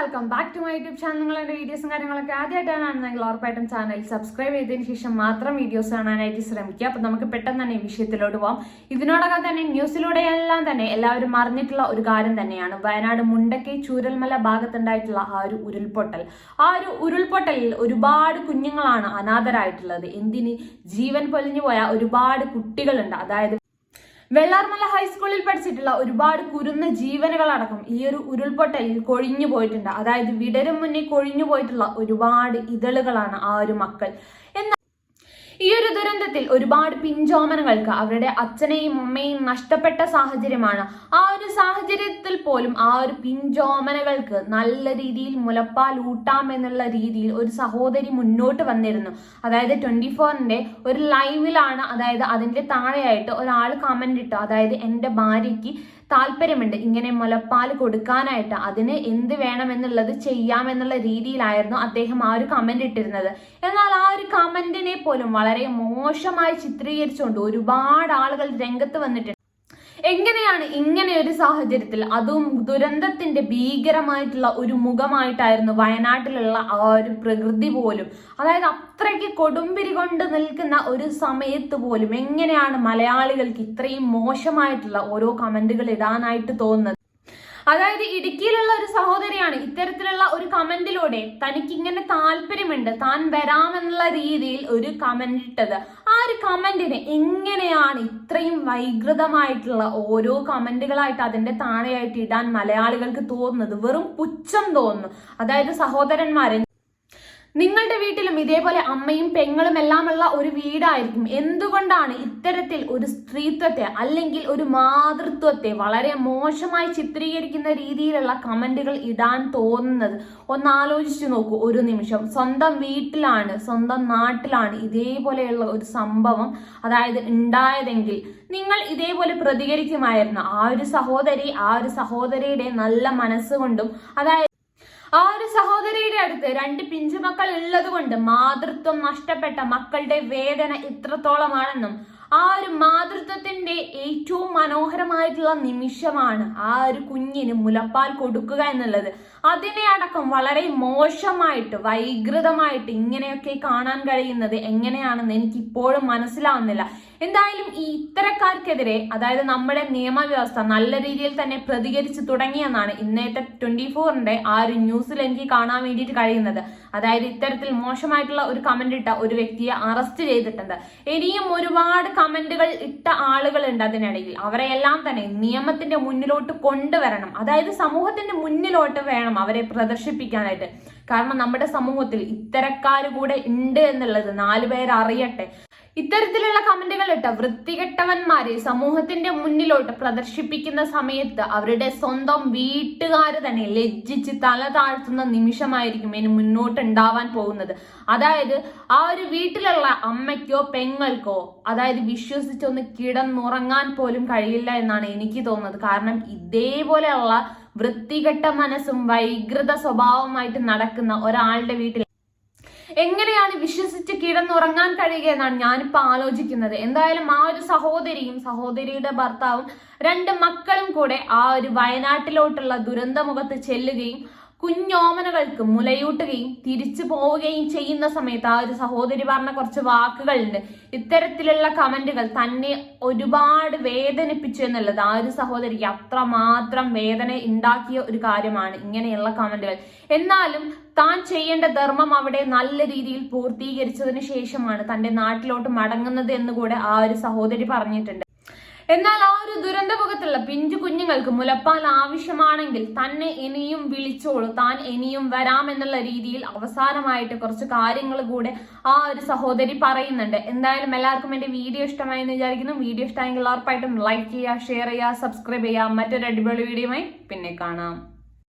Welcome back to my YouTube channel നിങ്ങളുടെ വീഡിയോസും കാര്യങ്ങളൊക്കെ ആദ്യമായിട്ടാണ് കാണുന്നതെങ്കിൽ ഉറപ്പായിട്ടും ചാനൽ സബ്സ്ക്രൈബ് ചെയ്തതിന് ശേഷം മാത്രം വീഡിയോസ് കാണാനായിട്ട് ശ്രമിക്കുക. അപ്പം നമുക്ക് പെട്ടെന്ന് തന്നെ ഈ വിഷയത്തിലോട്ട് പോകാം ഇതിനോടകം തന്നെ ന്യൂസിലൂടെ എല്ലാം തന്നെ എല്ലാവരും അറിഞ്ഞിട്ടുള്ള ഒരു കാര്യം തന്നെയാണ്. വയനാട് മുണ്ടക്കൈ ചൂരൽമല ഭാഗത്തുണ്ടായിട്ടുള്ള ആ ഒരു ഉരുൾപൊട്ടൽ. ആ ഒരു ഉരുൾപൊട്ടലിൽ ഒരുപാട് കുഞ്ഞുങ്ങളാണ് അനാഥരായിട്ടുള്ളത്. എന്തിന്? ജീവൻ പൊലിഞ്ഞു പോയ ഒരുപാട് കുട്ടികളുണ്ട്. അതായത് വെള്ളാർമല ഹൈസ്കൂളിൽ പഠിച്ചിട്ടുള്ള ഒരുപാട് കുരുന്ന ജീവനുകളടക്കം ഈ ഒരു ഉരുൾപൊട്ടലിൽ കൊഴിഞ്ഞു പോയിട്ടുണ്ട്. അതായത് വിടരും മുന്നേ കൊഴിഞ്ഞു പോയിട്ടുള്ള ഒരുപാട് ഇതളുകളാണ് ആ ഒരു മക്കൾ. എന്നാൽ ഈ ഒരു ദുരന്തത്തിൽ ഒരുപാട് പിഞ്ചോമനകൾക്ക് അവരുടെ അച്ഛനെയും അമ്മയും നഷ്ടപ്പെട്ട സാഹചര്യമാണ്. ആ ഒരു സാഹചര്യത്തിൽ പോലും ആ ഒരു പിഞ്ചോമനകൾക്ക് നല്ല രീതിയിൽ മുലപ്പാൽ ഊട്ടാം എന്നുള്ള രീതിയിൽ ഒരു സഹോദരി മുന്നോട്ട് വന്നിരുന്നു. അതായത് ട്വന്റി ഫോറിന്റെ ഒരു ലൈവിലാണ് അതായത് അതിന്റെ താഴെയായിട്ട് ഒരാൾ കമന്റ് ഇട്ടു. അതായത് എന്റെ ഭാര്യയ്ക്ക് താല്പര്യമുണ്ട്. ഇങ്ങനെ മുലപ്പാൽ കൊടുക്കാനായിട്ട് അതിന് എന്ത് വേണമെന്നുള്ളത് ചെയ്യാമെന്നുള്ള രീതിയിലായിരുന്നു അദ്ദേഹം ആ ഒരു കമന്റ് ഇട്ടിരുന്നത്. എന്നാൽ ആ ഒരു കമന്റിനെ പോലും വളരെ മോശമായി ചിത്രീകരിച്ചുകൊണ്ട് ഒരുപാട് ആളുകൾ രംഗത്ത് വന്നിട്ടുണ്ട്. എങ്ങനെയാണ് ഇങ്ങനെ ഒരു സാഹചര്യത്തിൽ അതും ദുരന്തത്തിന്റെ ഭീകരമായിട്ടുള്ള ഒരു മുഖമായിട്ടായിരുന്നു വയനാട്ടിലുള്ള ആ ഒരു പ്രകൃതി പോലും? അതായത് അത്രയ്ക്ക് കൊടുമ്പിരി കൊണ്ട് നിൽക്കുന്ന ഒരു സമയത്ത് പോലും എങ്ങനെയാണ് മലയാളികൾക്ക് ഇത്രയും മോശമായിട്ടുള്ള ഓരോ കമന്റുകൾ ഇടാനായിട്ട് തോന്നുന്നത്? അതായത് ഇടുക്കിയിലുള്ള ഒരു സഹോദരിയാണ് ഇത്തരത്തിലുള്ള ഒരു കമന്റിലൂടെ തനിക്ക് ഇങ്ങനെ താല്പര്യമുണ്ട്. താൻ വരാമെന്നുള്ള രീതിയിൽ ഒരു കമന്റ് ഇട്ടത്. ആ ഒരു കമന്റിന് എങ്ങനെയാണ് ഇത്രയും വൈകൃതമായിട്ടുള്ള ഓരോ കമന്റുകളായിട്ട് അതിന്റെ താഴെയായിട്ട് ഇടാൻ മലയാളികൾക്ക് തോന്നുന്നത്? വെറും പുച്ഛം തോന്നുന്നു. അതായത് സഹോദരന്മാരെ നിങ്ങളുടെ വീട്ടിലും ഇതേപോലെ അമ്മയും പെങ്ങളും എല്ലാം ഉള്ള ഒരു വീടായിരിക്കും. എന്തുകൊണ്ടാണ് ഇത്തരത്തിൽ ഒരു സ്ത്രീത്വത്തെ അല്ലെങ്കിൽ ഒരു മാതൃത്വത്തെ വളരെ മോശമായി ചിത്രീകരിക്കുന്ന രീതിയിലുള്ള കമന്റുകൾ ഇടാൻ തോന്നുന്നത്? ഒന്ന് ആലോചിച്ചു നോക്കൂ ഒരു നിമിഷം. സ്വന്തം വീട്ടിലാണ് സ്വന്തം നാട്ടിലാണ് ഇതേപോലെയുള്ള ഒരു സംഭവം അതായത് ഉണ്ടായതെങ്കിൽ നിങ്ങൾ ഇതേപോലെ പ്രതികരിക്കുമായിരുന്നു ആ ഒരു സഹോദരി ആ ഒരു സഹോദരിയുടെ നല്ല മനസ്സുകൊണ്ടും അതായത് ആ ഒരു സഹോദരിയുടെ അടുത്ത് രണ്ട് പിഞ്ചുമക്കൾ ഉള്ളത് കൊണ്ട് മാതൃത്വം നഷ്ടപ്പെട്ട മക്കളുടെ വേദന ഇത്രത്തോളമാണെന്നും ആ ഒരു മാതൃത്വത്തിന്റെ ഏറ്റവും മനോഹരമായിട്ടുള്ള നിമിഷമാണ് ആ ഒരു കുഞ്ഞിന് മുലപ്പാൽ കൊടുക്കുക എന്നുള്ളത്. അതിനെ അടക്കം വളരെ മോശമായിട്ട് വൈകൃതമായിട്ട് ഇങ്ങനെയൊക്കെ കാണാൻ കഴിയുന്നത് എങ്ങനെയാണെന്ന് എനിക്ക് ഇപ്പോഴും മനസ്സിലാവുന്നില്ല. എന്തായാലും ഈ ഇത്തരക്കാർക്കെതിരെ അതായത് നമ്മുടെ നിയമവ്യവസ്ഥ നല്ല രീതിയിൽ തന്നെ പ്രതികരിച്ചു തുടങ്ങിയെന്നാണ് ഇന്നത്തെ ട്വന്റി ഫോറിന്റെ ആ ഒരു ന്യൂസിൽ എനിക്ക് കാണാൻ വേണ്ടിയിട്ട് കഴിയുന്നത്. അതായത് ഇത്തരത്തിൽ മോശമായിട്ടുള്ള ഒരു കമന്റ് ഇട്ട ഒരു വ്യക്തിയെ അറസ്റ്റ് ചെയ്തിട്ടുണ്ട്. ഇനിയും ഒരുപാട് കമന്റുകൾ ഇട്ട ആളുകളുണ്ട് അതിനിടയിൽ. അവരെയെല്ലാം തന്നെ നിയമത്തിന്റെ മുന്നിലോട്ട് കൊണ്ടുവരണം. അതായത് സമൂഹത്തിന്റെ മുന്നിലോട്ട് വേണം അവരെ പ്രദർശിപ്പിക്കാനായിട്ട്. കാരണം നമ്മുടെ സമൂഹത്തിൽ ഇത്തരക്കാർ കൂടെ ഉണ്ട് എന്നുള്ളത് നാലുപേർ അറിയട്ടെ ഇത്തരത്തിലുള്ള കമന്റുകൾ ഇട്ട വൃത്തികെട്ടവന്മാരെ സമൂഹത്തിന്റെ മുന്നിലോട്ട് പ്രദർശിപ്പിക്കുന്ന സമയത്ത് അവരുടെ സ്വന്തം വീട്ടുകാർ തന്നെ ലജ്ജിച്ച് തല താഴ്ത്തുന്ന നിമിഷമായിരിക്കും ഇനി മുന്നോട്ട് ഉണ്ടാവാൻ പോകുന്നത്. അതായത് ആ ഒരു വീട്ടിലുള്ള അമ്മയ്ക്കോ പെങ്ങൾക്കോ അതായത് വിശ്വസിച്ചൊന്ന് കിടന്നുറങ്ങാൻ പോലും കഴിയില്ല എന്നാണ് എനിക്ക് തോന്നുന്നത്. കാരണം ഇതേപോലെയുള്ള വൃത്തികെട്ട മനസ്സും വൈകൃത സ്വഭാവമായിട്ട് നടക്കുന്ന ഒരാളുടെ വീട്ടിൽ എങ്ങനെയാണ് വിശ്വസിച്ച് കിടന്നുറങ്ങാൻ കഴിയുക എന്നാണ് ഞാനിപ്പോൾ ആലോചിക്കുന്നത്. എന്തായാലും ആ ഒരു സഹോദരിയും സഹോദരിയുടെ ഭർത്താവും രണ്ട് മക്കളും കൂടെ ആ ഒരു വയനാട്ടിലോട്ടുള്ള ദുരന്തമുഖത്ത് ചെല്ലുകയും കുഞ്ഞോമനകൾക്ക് മുലയൂട്ടുകയും തിരിച്ചു പോവുകയും ചെയ്യുന്ന സമയത്ത് ആ ഒരു സഹോദരി പറഞ്ഞ കുറച്ച് വാക്കുകളുണ്ട്. ഇത്തരത്തിലുള്ള കമന്റുകൾ തന്നെ ഒരുപാട് വേദനിപ്പിച്ചു എന്നുള്ളത് ആ ഒരു സഹോദരിക്ക് അത്രമാത്രം വേദന ഉണ്ടാക്കിയ ഒരു കാര്യമാണ് ഇങ്ങനെയുള്ള കമന്റുകൾ. എന്നാലും താൻ ചെയ്യേണ്ട ധർമ്മം അവിടെ നല്ല രീതിയിൽ പൂർത്തീകരിച്ചതിന് ശേഷമാണ് തന്റെ നാട്ടിലോട്ട് മടങ്ങുന്നത് എന്ന് കൂടെ ആ ഒരു സഹോദരി പറഞ്ഞിട്ടുണ്ട്. എന്നാൽ ആ ഒരു ദുരന്തമുഖത്തുള്ള പിഞ്ചു കുഞ്ഞുങ്ങൾക്ക് മുലപ്പാൽ ആവശ്യമാണെങ്കിൽ തന്നെ ഇനിയും വിളിച്ചോളൂ. താൻ ഇനിയും വരാമെന്നുള്ള രീതിയിൽ അവസാനമായിട്ട് കുറച്ച് കാര്യങ്ങൾ കൂടെ ആ ഒരു സഹോദരി പറയുന്നുണ്ട്. എന്തായാലും എല്ലാവർക്കും എന്റെ വീഡിയോ ഇഷ്ടമായി എന്ന് വിചാരിക്കുന്നു. വീഡിയോ ഇഷ്ടമായെങ്കിൽ ഉറപ്പായിട്ടും ലൈക്ക് ചെയ്യുക ഷെയർ ചെയ്യുക സബ്സ്ക്രൈബ് ചെയ്യുക. മറ്റൊരു അടിപൊളി വീഡിയോയുമായി പിന്നെ കാണാം.